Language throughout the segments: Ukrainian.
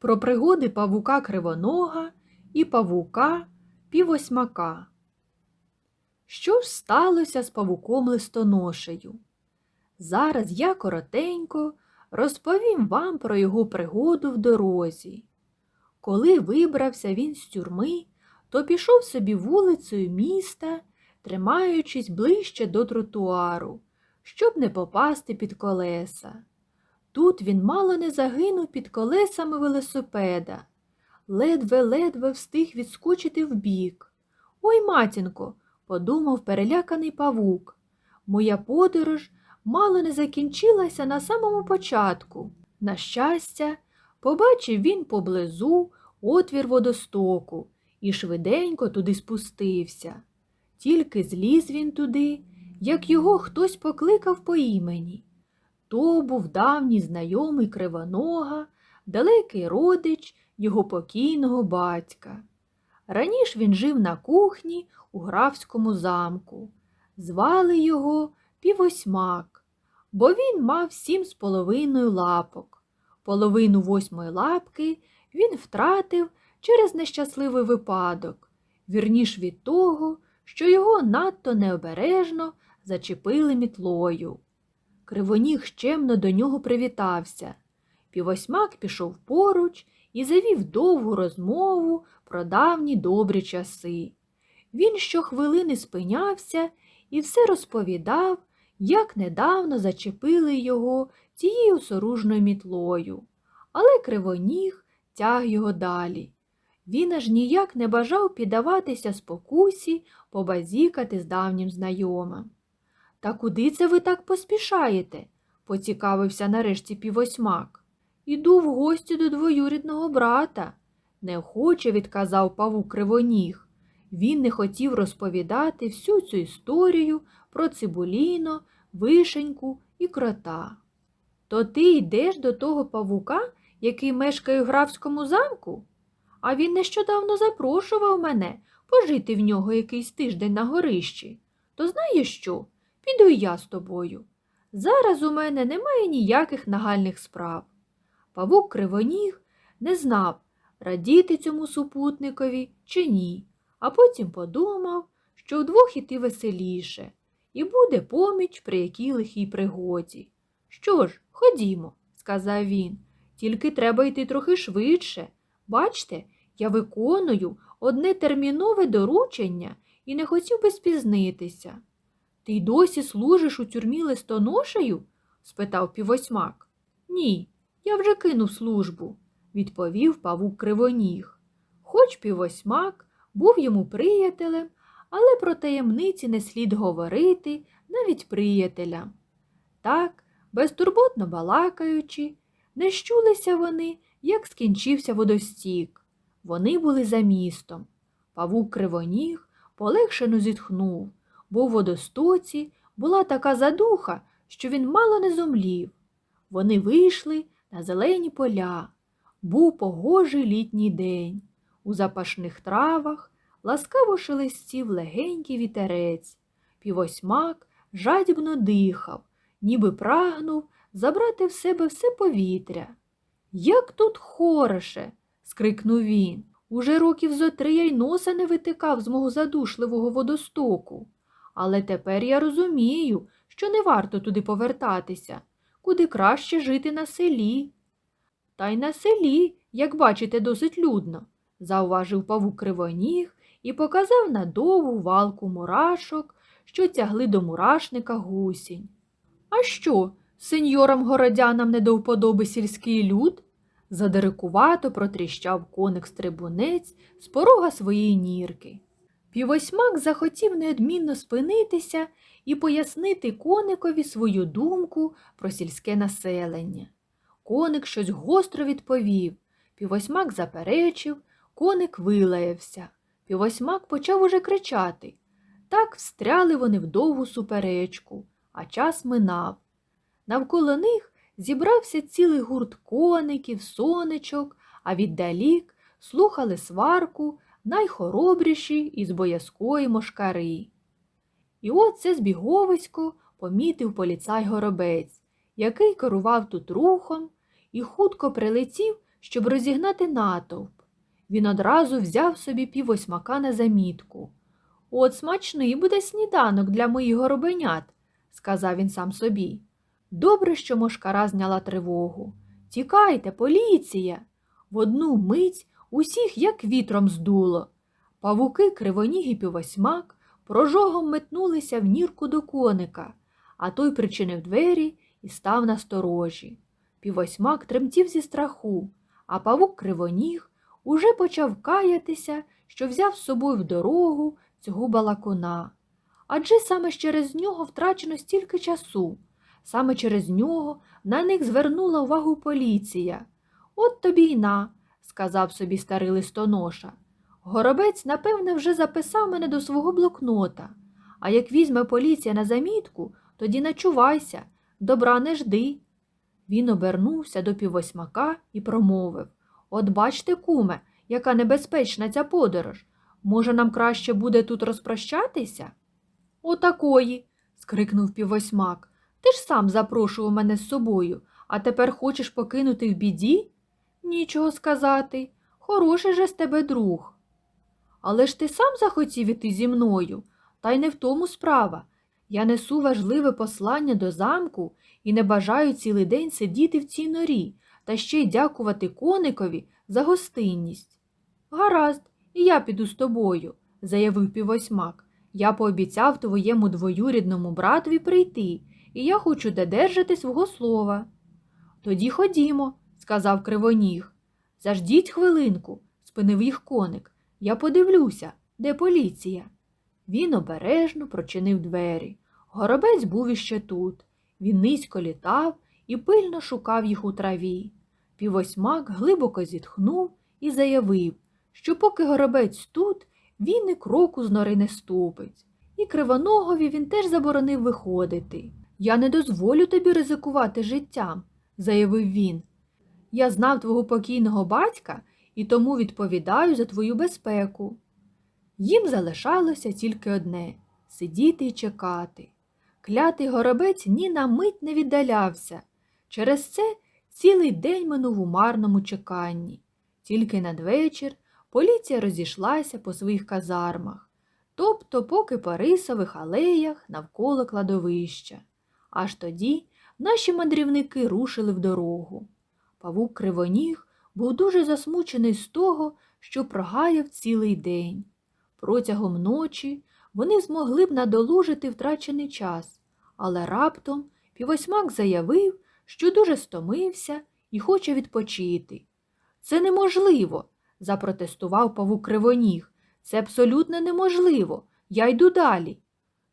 Про пригоди павука Кривонога і павука Півосьмака. Що ж сталося з павуком листоношею? Зараз я коротенько розповім вам про його пригоду в дорозі. Коли вибрався він з тюрми, то пішов собі вулицею міста, тримаючись ближче до тротуару, щоб не попасти під колеса. Тут він мало не загинув під колесами велосипеда, ледве-ледве встиг відскочити вбік. Ой, матінко, подумав переляканий павук. Моя подорож мало не закінчилася на самому початку. На щастя, побачив він поблизу отвір водостоку і швиденько туди спустився. Тільки зліз він туди, як його хтось покликав по імені. То був давній знайомий кривонога, далекий родич його покійного батька. Раніше він жив на кухні у графському замку. Звали його Півосьмак, бо він мав сім з половиною лапок. Половину восьмої лапки він втратив через нещасливий випадок, вірніш від того, що його надто необережно зачепили мітлою. Кривоніг щемно до нього привітався. Півосьмак пішов поруч і завів довгу розмову про давні добрі часи. Він щохвилини спинявся і все розповідав, як недавно зачепили його цією соружною мітлою. Але кривоніг тяг його далі. Він аж ніяк не бажав піддаватися спокусі побазікати з давнім знайомим. Та куди це ви так поспішаєте? поцікавився нарешті півосьмак. Іду в гості до двоюрідного брата, неохоче відказав павук кривоніг. Він не хотів розповідати всю цю історію про цибуліно, вишеньку і крота. То ти йдеш до того павука, який мешкає в графському замку? А він нещодавно запрошував мене пожити в нього якийсь тиждень на горищі. То знаєш що? Піду я з тобою. Зараз у мене немає ніяких нагальних справ. Павук Кривоніг не знав, радіти цьому супутникові чи ні, а потім подумав, що вдвох іти веселіше, і буде поміч при якій лихій пригоді. Що ж, ходімо, сказав він, тільки треба йти трохи швидше. Бачте, я виконую одне термінове доручення і не хотів би спізнитися. Ти досі служиш у тюрмі листоношею? спитав півосьмак. Ні, я вже кинув службу, відповів павук кривоніг. Хоч півосьмак був йому приятелем, але про таємниці не слід говорити навіть приятелям. Так, безтурботно балакаючи, не щулися вони, як скінчився водостік. Вони були за містом. Павук кривоніг полегшено зітхнув, бо в водостоці була така задуха, що він мало не зомлів. Вони вийшли на зелені поля. Був погожий літній день. У запашних травах ласкаво шелестів легенький вітерець. Півосьмак жадібно дихав, ніби прагнув забрати в себе все повітря. Як тут хороше. скрикнув він. Уже років зо три я й носа не витикав з мого задушливого водостоку. Але тепер я розумію, що не варто туди повертатися, куди краще жити на селі. Та й на селі, як бачите, досить людно, зауважив павук кривоніг і показав на довгу валку мурашок, що тягли до мурашника гусінь. А що, сеньорам городянам не до вподоби сільський люд? Задирикувато протріщав коник стрибунець з порога своєї нірки. Півосьмак захотів неодмінно спинитися і пояснити коникові свою думку про сільське населення. Коник щось гостро відповів. Півосьмак заперечив, коник вилаявся. Півосьмак почав уже кричати. Так встряли вони в довгу суперечку, а час минав. Навколо них зібрався цілий гурт коників, сонечок, а віддалік слухали сварку найхоробріші із боязкої мошкари. І от це збіговисько помітив поліцай горобець, який керував тут рухом і хутко прилетів щоб розігнати натовп. Він одразу взяв собі піввосьмака на замітку. От смачний буде сніданок для моїх горобенят, сказав він сам собі. Добре, що мошкара зняла тривогу. Тікайте, поліція. В одну мить усіх як вітром здуло. Павуки кривоніг і півосьмак прожогом метнулися в нірку до коника, а той причинив двері і став на сторожі. Півосьмак тремтів зі страху, а павук кривоніг уже почав каятися, що взяв з собою в дорогу цього балакуна. Адже саме через нього втрачено стільки часу, саме через нього на них звернула увагу поліція. От тобі й на, сказав собі старий листоноша. Горобець, напевне, вже записав мене до свого блокнота. А як візьме поліція на замітку, тоді начувайся, добра не жди. Він обернувся до піввосьмака і промовив От бачте, куме, яка небезпечна ця подорож. Може, нам краще буде тут розпрощатися? Отакої. скрикнув піввосьмак. Ти ж сам запрошував мене з собою, а тепер хочеш покинути в біді? Нічого сказати. Хороший же з тебе друг. Але ж ти сам захотів іти зі мною, та й не в тому справа. Я несу важливе послання до замку і не бажаю цілий день сидіти в цій норі та ще й дякувати коникові за гостинність. Гаразд, і я піду з тобою, заявив півосьмак. Я пообіцяв твоєму двоюрідному братові прийти, і я хочу додержати свого слова. Тоді ходімо, сказав кривоніг. Заждіть хвилинку, спинив їх коник. Я подивлюся, де поліція. Він обережно прочинив двері. Горобець був іще тут. Він низько літав і пильно шукав їх у траві. Півосьмак глибоко зітхнув і заявив, що поки горобець тут, він і кроку з нори не ступить. І кривоногові він теж заборонив виходити. Я не дозволю тобі ризикувати життям, заявив він. Я знав твого покійного батька і тому відповідаю за твою безпеку. Їм залишалося тільки одне сидіти й чекати. Клятий горобець ні на мить не віддалявся. Через це цілий день минув у марному чеканні. Тільки надвечір поліція розійшлася по своїх казармах, тобто по рисових алеях навколо кладовища. Аж тоді наші мандрівники рушили в дорогу. Павук Кривоніг був дуже засмучений з того, що прогаяв цілий день. Протягом ночі вони змогли б надолужити втрачений час, але раптом півосьмак заявив, що дуже стомився і хоче відпочити. Це неможливо, запротестував павук Кривоніг. Це абсолютно неможливо. Я йду далі.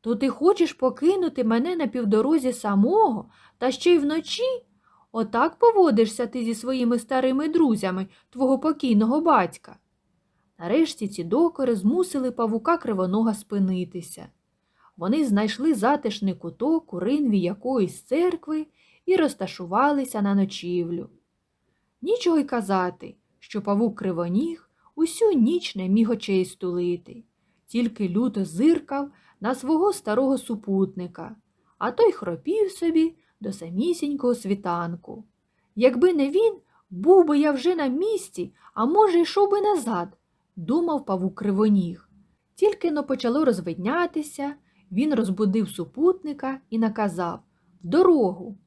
То ти хочеш покинути мене на півдорозі самого, та ще й вночі? Отак поводишся ти зі своїми старими друзями твого покійного батька. Нарешті ці докори змусили павука кривонога спинитися. Вони знайшли затишний куток у ринві якоїсь церкви і розташувалися на ночівлю. Нічого й казати, що павук кривоніг усю ніч не міг очей стулити, тільки люто зиркав на свого старого супутника, а той хропів собі до самісінького світанку. Якби не він, був би я вже на місці, а може, йшов би назад, думав павук кривоніг. Тільки но почало розвиднятися, він розбудив супутника і наказав в дорогу.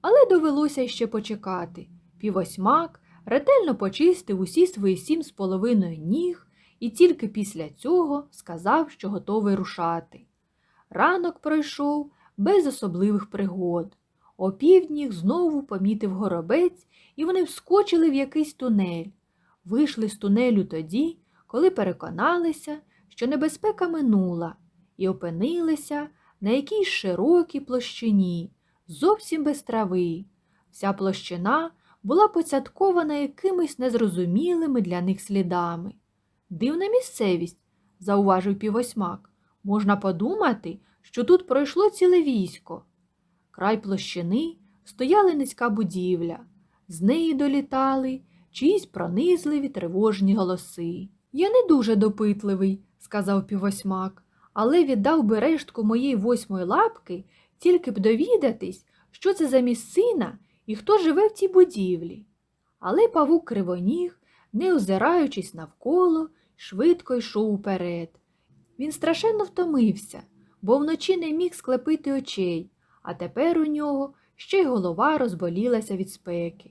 Але довелося ще почекати. Півосьмак ретельно почистив усі свої сім з половиною ніг і тільки після цього сказав, що готовий рушати. Ранок пройшов без особливих пригод. Опівдні знову помітив горобець, і вони вскочили в якийсь тунель. Вийшли з тунелю тоді, коли переконалися, що небезпека минула, і опинилися на якійсь широкій площині, зовсім без трави. Вся площина була поцяткована якимись незрозумілими для них слідами. Дивна місцевість, зауважив півосьмак. Можна подумати, що тут пройшло ціле військо. Край площини стояла низька будівля, з неї долітали чиїсь пронизливі тривожні голоси. Я не дуже допитливий, сказав півосьмак, але віддав би рештку моєї восьмої лапки, тільки б довідатись, що це за місцина і хто живе в цій будівлі. Але павук кривоніг, не озираючись навколо, швидко йшов уперед. Він страшенно втомився, бо вночі не міг склепити очей, а тепер у нього ще й голова розболілася від спеки.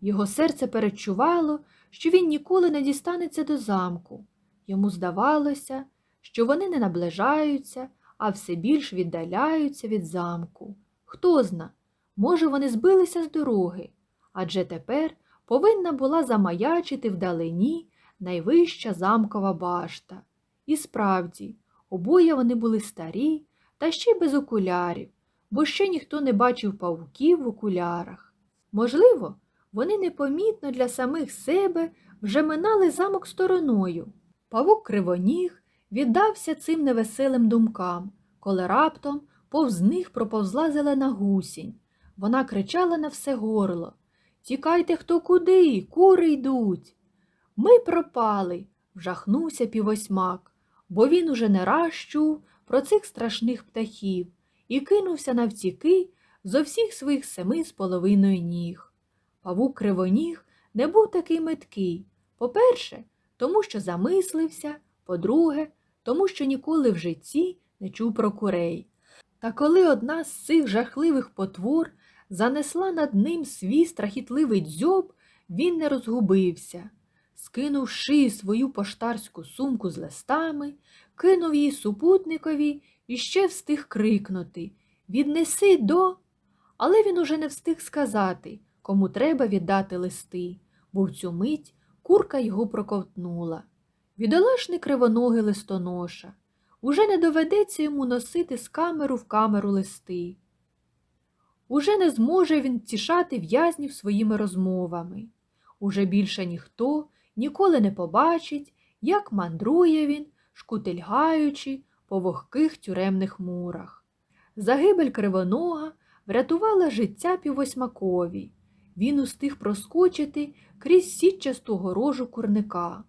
Його серце перечувало, що він ніколи не дістанеться до замку. Йому здавалося, що вони не наближаються, а все більш віддаляються від замку. Хто зна, може, вони збилися з дороги, адже тепер повинна була замаячити вдалині найвища замкова башта. І справді, обоє вони були старі та ще й без окулярів, бо ще ніхто не бачив павуків в окулярах. Можливо, вони непомітно для самих себе вже минали замок стороною. Павук кривоніг віддався цим невеселим думкам, коли раптом повз них проповзла зелена гусінь. Вона кричала на все горло Тікайте хто куди, кури йдуть. Ми пропали, вжахнувся півосьмак, бо він уже не раз чув про цих страшних птахів і кинувся навтіки зо всіх своїх семи з половиною ніг. Павук кривоніг не був такий меткий. По-перше, тому що замислився, по-друге, тому що ніколи в житті не чув про курей. Та коли одна з цих жахливих потвор занесла над ним свій страхітливий дзьоб, він не розгубився. Скинувши свою поштарську сумку з листами, кинув її супутникові і ще встиг крикнути Віднеси до. Але він уже не встиг сказати, кому треба віддати листи, бо в цю мить курка його проковтнула. Відолашний кривоногий листоноша. Уже не доведеться йому носити з камеру в камеру листи. Уже не зможе він тішати в'язнів своїми розмовами. Уже більше ніхто ніколи не побачить, як мандрує він, шкутильгаючи по вогких тюремних мурах. Загибель кривонога врятувала життя піввосьмакові. Він устиг проскочити крізь сітчасту горожу курника.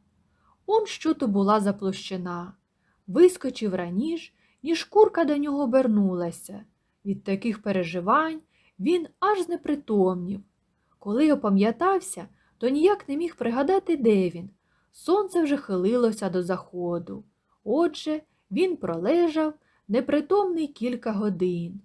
Он що то була за площина. Вискочив раніш, ніж курка до нього обернулася. Від таких переживань він аж знепритомнів. Коли опам'ятався, то ніяк не міг пригадати, де він. Сонце вже хилилося до заходу. Отже, він пролежав непритомний кілька годин.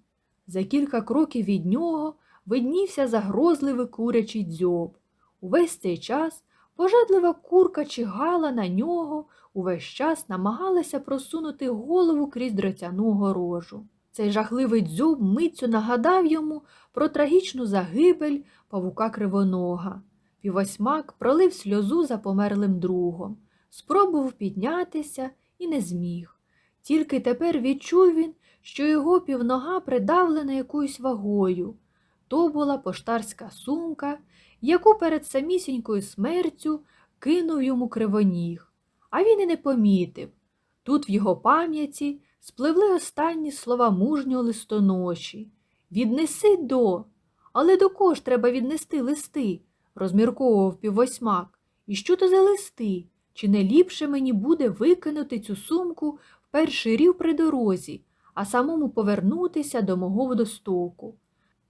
За кілька кроків від нього виднівся загрозливий курячий дзьоб. Увесь цей час пожадлива курка чигала на нього, увесь час намагалася просунути голову крізь дротяну горожу. Цей жахливий дзьоб митцю нагадав йому про трагічну загибель павука кривонога. Півосьмак пролив сльозу за померлим другом, спробував піднятися і не зміг. Тільки тепер відчув він, що його півнога придавлена якоюсь вагою. То була поштарська сумка, яку перед самісінькою смертю кинув йому кривоніг, а він і не помітив. Тут в його пам'яті спливли останні слова мужнього листоноші. Віднеси до, але до кого ж треба віднести листи, розмірковував піввосьмак. І що то за листи? Чи не ліпше мені буде викинути цю сумку перший рів при дорозі, а самому повернутися до мого водостоку?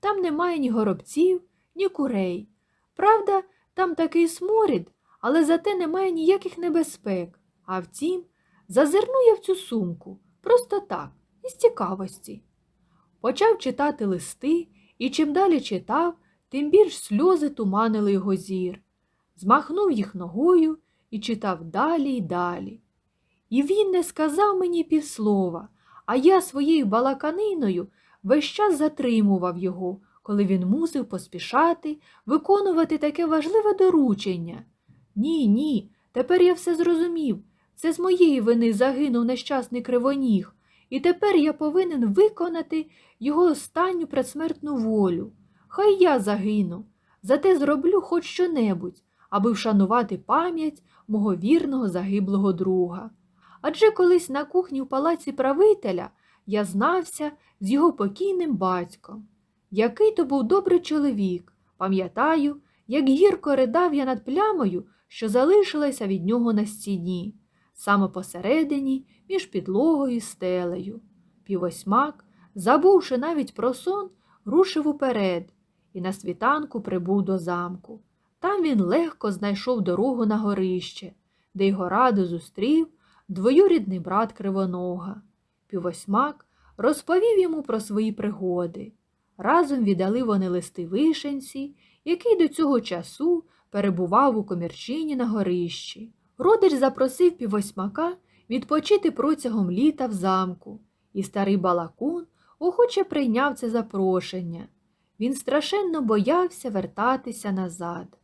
Там немає ні горобців, ні курей. Правда, там такий сморід, але зате немає ніяких небезпек. А втім, зазирну я в цю сумку просто так, із цікавості. Почав читати листи, і чим далі читав, тим більш сльози туманили його зір. Змахнув їх ногою і читав далі й далі. І він не сказав мені півслова, а я своєю балаканиною весь час затримував його, коли він мусив поспішати, виконувати таке важливе доручення. Ні, ні, тепер я все зрозумів. Це з моєї вини загинув нещасний кривоніг, і тепер я повинен виконати його останню предсмертну волю. Хай я загину, зате зроблю хоч що-небудь, аби вшанувати пам'ять мого вірного загиблого друга. Адже колись на кухні в палаці правителя я знався з його покійним батьком. Який то був добрий чоловік, пам'ятаю, як гірко ридав я над плямою, що залишилася від нього на стіні, саме посередині, між підлогою і стелею. Півосьмак, забувши навіть про сон, рушив уперед і на світанку прибув до замку. Там він легко знайшов дорогу на горище, де його радо зустрів двоюрідний брат Кривонога. Півосьмак розповів йому про свої пригоди. Разом віддали вони листи вишенці, який до цього часу перебував у комірчині на горищі. Родич запросив півосьмака відпочити протягом літа в замку, і старий балакун охоче прийняв це запрошення. Він страшенно боявся вертатися назад.